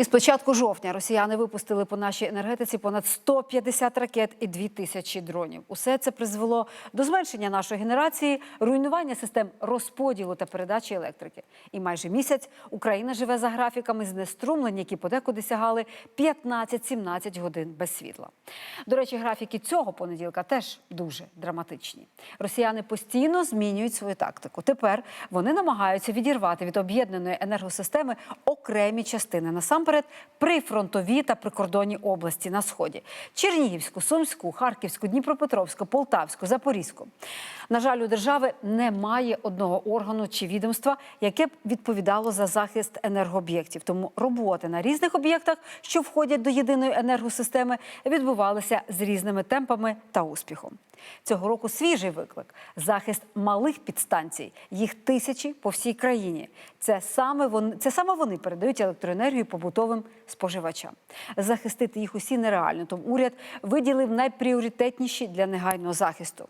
І з початку жовтня росіяни випустили по нашій енергетиці понад 150 ракет і 2 тисячі дронів. Усе це призвело до зменшення нашої генерації, руйнування систем розподілу та передачі електрики. І майже місяць Україна живе за графіками знеструмлень, які подекуди сягали 15-17 годин без світла. До речі, графіки цього понеділка теж дуже драматичні. Росіяни постійно змінюють свою тактику. Тепер вони намагаються відірвати від об'єднаної енергосистеми окремі частини насамперед прифронтові та прикордонні області на сході: Чернігівську, Сумську, Харківську, Дніпропетровську, Полтавську, Запорізьку. На жаль, у держави немає одного органу чи відомства, яке б відповідало за захист енергооб'єктів. Тому роботи на різних об'єктах, що входять до єдиної енергосистеми, відбувалися з різними темпами та успіхом. Цього року свіжий виклик захист малих підстанцій. Їх тисячі по всій країні. Це саме вони, це саме вони передають електроенергію побутовим споживачам. Захистити їх усі нереально. Тому уряд виділив найпріоритетніші для негайного захисту.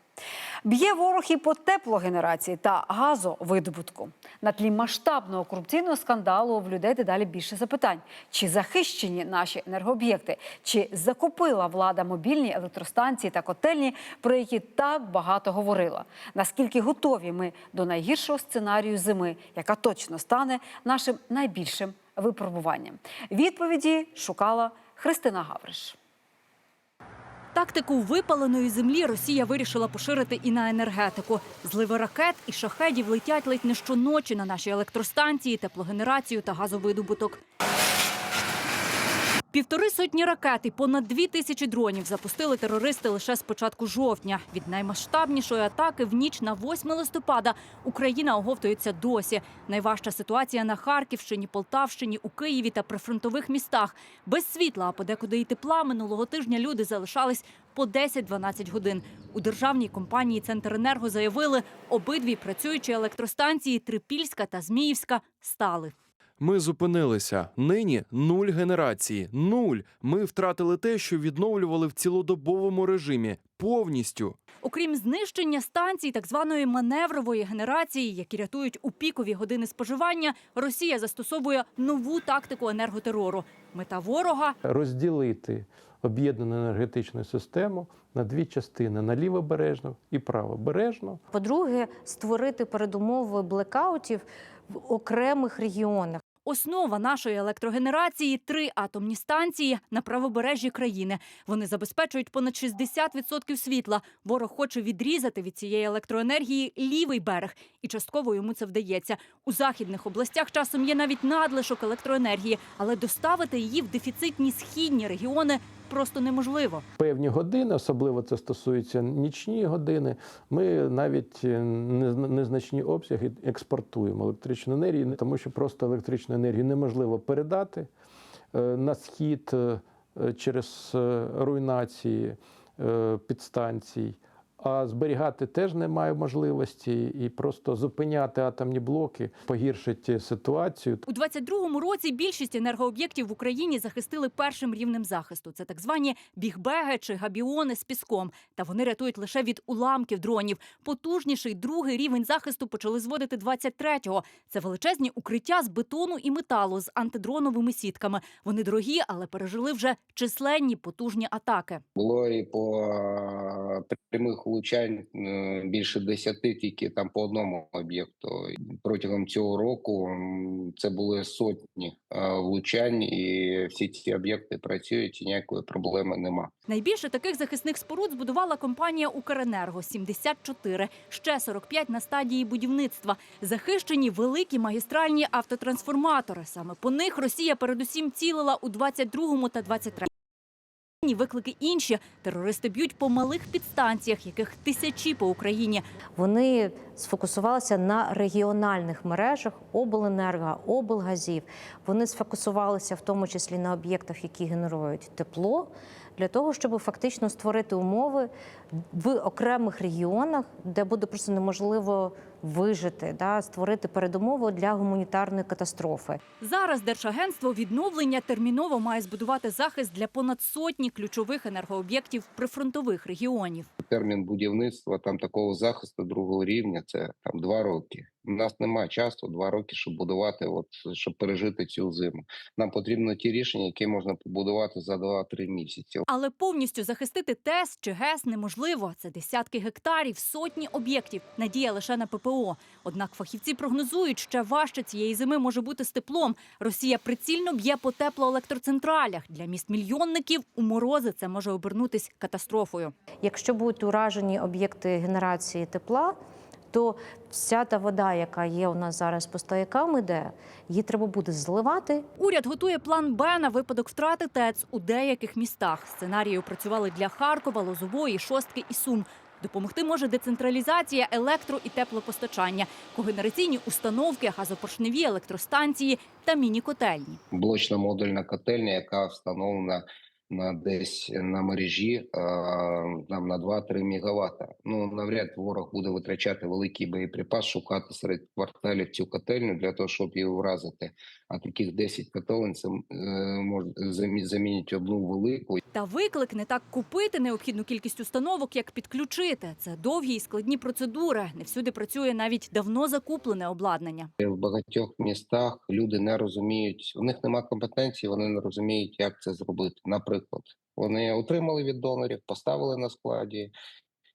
Б'є ворог і по теплогенерації та газовидобутку. На тлі масштабного корупційного скандалу в людей дедалі більше запитань: чи захищені наші енергооб'єкти, чи закупила влада мобільні електростанції та котельні, про які так багато говорила. Наскільки готові ми до найгіршого сценарію зими, яка точно стане нашим найбільшим випробуванням? Відповіді шукала Христина Гавриш. Тактику випаленої землі Росія вирішила поширити і на енергетику. Зливи ракет і шахедів летять ледь не щоночі на наші електростанції, теплогенерацію та газовидобуток. Півтори сотні ракет і понад дві тисячі дронів запустили терористи лише з початку жовтня. Від наймасштабнішої атаки в ніч на 8 листопада Україна оговтується досі. Найважча ситуація на Харківщині, Полтавщині, у Києві та прифронтових містах. Без світла, а подекуди і тепла минулого тижня люди залишались по 10-12 годин. У державній компанії «Центренерго» заявили, обидві працюючі електростанції Трипільська та Зміївська стали. Ми зупинилися. Нині нуль генерації. Нуль. Ми втратили те, що відновлювали в цілодобовому режимі. Повністю. Окрім знищення станцій так званої маневрової генерації, які рятують у пікові години споживання, Росія застосовує нову тактику енерготерору. Мета ворога розділити об'єднану енергетичну систему на дві частини: на лівобережну і правобережну. По-друге, створити передумови блекаутів в окремих регіонах. Основа нашої електрогенерації три атомні станції на правобережжі країни. Вони забезпечують понад 60% світла. Ворог хоче відрізати від цієї електроенергії лівий берег, і частково йому це вдається. У західних областях часом є навіть надлишок електроенергії, але доставити її в дефіцитні східні регіони просто неможливо. Певні години, особливо це стосується нічні години. Ми навіть е, незначні обсяги експортуємо електричну енергію, тому що просто електричну енергію неможливо передати е, на схід е, через руйнації підстанцій. А зберігати теж немає можливості, і просто зупиняти атомні блоки погіршить ситуацію. У 22-му році більшість енергооб'єктів в Україні захистили першим рівнем захисту. Це так звані бігбеги чи габіони з піском. Та вони рятують лише від уламків дронів. Потужніший другий рівень захисту почали зводити 23-го. Це величезні укриття з бетону і металу з антидроновими сітками. Вони дорогі, але пережили вже численні потужні атаки. Було і по е, прямих влучань е, більше десяти, тільки там по одному об'єкту. Протягом цього року це були сотні влучань, і всі ці об'єкти працюють, і ніякої проблеми нема. Найбільше таких захисних споруд збудувала компанія Укренерго 74, ще 45 на стадії будівництва. Захищені великі магістральні автотрансформатори. Саме по них Росія передусім цілила у 22-му та 23-му. Виклики інші терористи б'ють по малих підстанціях, яких тисячі по Україні. Вони сфокусувалися на регіональних мережах обленерго, облгазів. Вони сфокусувалися в тому числі на об'єктах, які генерують тепло для того, щоб фактично створити умови в окремих регіонах, де буде просто неможливо вижити, да, створити передумови для гуманітарної катастрофи. Зараз Держагентство відновлення терміново має збудувати захист для понад сотні ключових енергооб'єктів прифронтових регіонів. термін будівництва там такого захисту другого рівня це там два роки. У нас немає часу два роки, щоб будувати, от щоб пережити цю зиму. Нам потрібно ті рішення, які можна побудувати за 2-3 місяці. Але повністю захистити ТЕС чи ГЕС неможливо. Це десятки гектарів, сотні об'єктів. Надія лише на ППО. Однак фахівці прогнозують, ще важче цієї зими може бути з теплом. Росія прицільно б'є по теплоелектроцентралях. Для міст мільйонників у морози це може обернутись катастрофою. Якщо будуть уражені об'єкти генерації тепла, то вся та вода, яка є у нас зараз по стоякам, іде, її треба буде зливати Уряд готує план Б на випадок втрати ТЕЦ у деяких містах. Сценарії опрацювали для Харкова, Лозової, Шостки і Сум. Допомогти може децентралізація електро і теплопостачання, когенераційні установки, газопоршневі електростанції та міні-котельні. Блочна модульна котельня, яка встановлена на десь на мережі там на 2-3 мегаватта. Ну навряд ворог буде витрачати великий боєприпас, шукати серед кварталів цю котельню для того, щоб її вразити. А таких 10 котелень це е, може замі- замінять одну велику. Та виклик не так купити необхідну кількість установок, як підключити. Це довгі і складні процедури. Не всюди працює навіть давно закуплене обладнання. В багатьох містах люди не розуміють, у них немає компетенції, вони не розуміють, як це зробити. Наприклад, вони отримали від донорів, поставили на складі,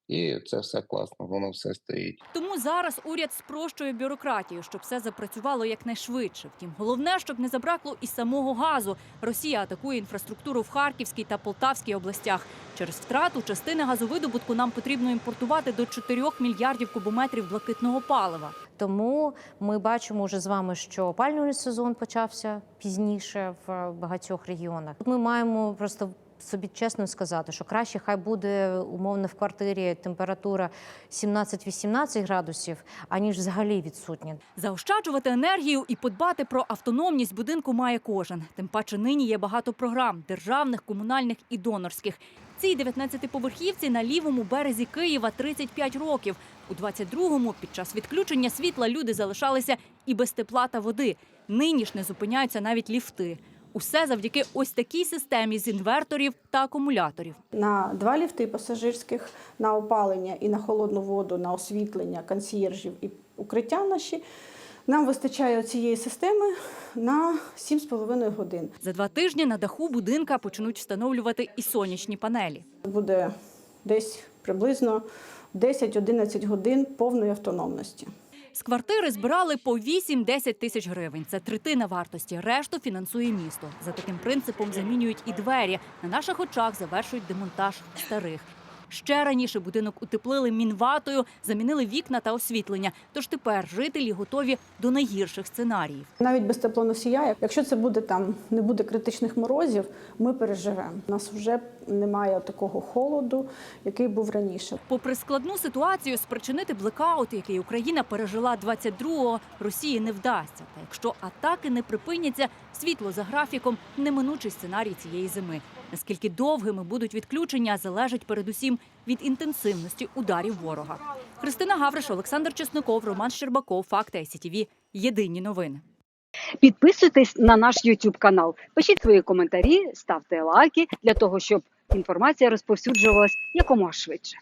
і це все класно, воно все стоїть. Тому зараз уряд спрощує бюрократію, щоб все запрацювало якнайшвидше. Втім, головне, щоб не забракло і самого газу. Росія атакує інфраструктуру в Харківській та Полтавській областях. Через втрату частини газовидобутку нам потрібно імпортувати до 4 мільярдів кубометрів блакитного палива. Тому ми бачимо вже з вами, що опалювальний сезон почався пізніше в багатьох регіонах. Ми маємо просто собі чесно сказати, що краще хай буде умовно в квартирі температура 17-18 градусів, аніж взагалі відсутня. Заощаджувати енергію і подбати про автономність будинку має кожен. Тим паче нині є багато програм державних, комунальних і донорських. Цій 19-поверхівці на лівому березі Києва 35 років. У 22-му під час відключення світла люди залишалися і без тепла та води. Нині ж не зупиняються навіть ліфти. Усе завдяки ось такій системі з інверторів та акумуляторів. на два ліфти пасажирських, на опалення і на холодну воду, на освітлення консьєржів і укриття наші. Нам вистачає цієї системи на 7,5 годин. За два тижні на даху будинка почнуть встановлювати і сонячні панелі. Буде десь приблизно 10-11 годин повної автономності. З квартири збирали по 8-10 тисяч гривень. Це третина вартості. Решту фінансує місто. За таким принципом замінюють і двері. На наших очах завершують демонтаж старих. Ще раніше будинок утеплили мінватою, замінили вікна та освітлення. Тож тепер жителі готові до найгірших сценаріїв. Навіть без теплоносія, якщо це буде там, не буде критичних морозів, ми переживемо. У нас вже немає такого холоду, який був раніше. Попри складну ситуацію, спричинити блекаут, який Україна пережила 22-го, Росії не вдасться. Та якщо атаки не припиняться, світло за графіком неминучий сценарій цієї зими. Наскільки довгими будуть відключення, залежить передусім від інтенсивності ударів ворога. Христина Гавриш, Олександр Чесноков, Роман Щербаков, Факти ICTV. Єдині новини. Підписуйтесь на наш YouTube канал, пишіть свої коментарі, ставте лайки для того, щоб інформація розповсюджувалась якомога швидше.